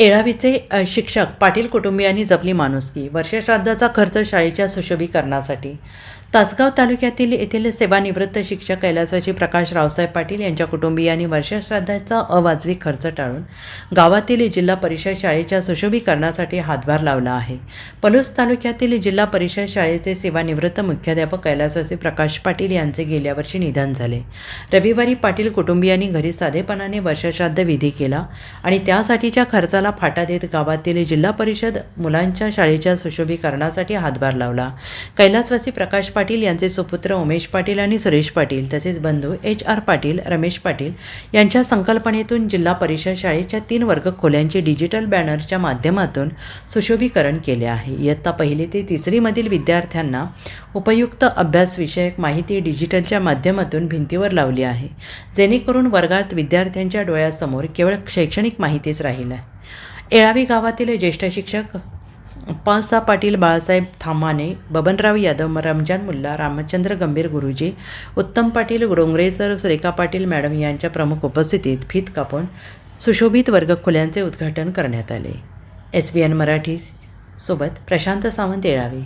एळावीचे शिक्षक पाटील कुटुंबियांनी जपली माणुसकी वर्षश्राद्धाचा खर्च शाळेच्या सुशोभीकरणासाठी. तासगाव तालुक्यातील येथील सेवानिवृत्त शिक्षक कैलासवाची प्रकाश रावसाहेब पाटील यांच्या कुटुंबियांनी वर्षश्राद्धाचा अवाजवी खर्च टाळून गावातील जिल्हा परिषद शाळेच्या सुशोभीकरणासाठी हातभार लावला आहे. पलूस तालुक्यातील जिल्हा परिषद शाळेचे सेवानिवृत्त मुख्याध्यापक कैलासवासी प्रकाश पाटील यांचे गेल्या वर्षी निधन झाले. रविवारी पाटील कुटुंबियांनी घरी साधेपणाने वर्षश्राद्ध विधी केला आणि त्यासाठीच्या खर्चाला फाटा देत गावातील जिल्हा परिषद मुलांच्या शाळेच्या सुशोभीकरणासाठी हातभार लावला. कैलासवासी प्रकाश पाटील यांचे सुपुत्र उमेश पाटील आणि सुरेश पाटील तसेच बंधू एच आर पाटील रमेश पाटील यांच्या संकल्पनेतून जिल्हा परिषद शाळेच्या तीन वर्ग खोल्यांचे डिजिटल बॅनरच्या माध्यमातून सुशोभीकरण केले आहे. इयत्ता पहिली ते तिसरीमधील विद्यार्थ्यांना उपयुक्त अभ्यासविषयक माहिती डिजिटलच्या माध्यमातून भिंतीवर लावली आहे. जेणेकरून वर्गात विद्यार्थ्यांच्या डोळ्यासमोर केवळ शैक्षणिक माहितीच राहील. येळावी गावातील ज्येष्ठ शिक्षक पासा पाटील बाळासाहेब थामाने बबनराव यादव रमजान मुल्ला रामचंद्र गंभीर गुरुजी उत्तम पाटील डोंगरे सर सुरेखा पाटील मॅडम यांच्या प्रमुख उपस्थितीत फीत कापून सुशोभित वर्गखोल्यांचे उद्घाटन करण्यात आले. एस बी एन मराठी सोबत प्रशांत सावंत येळावी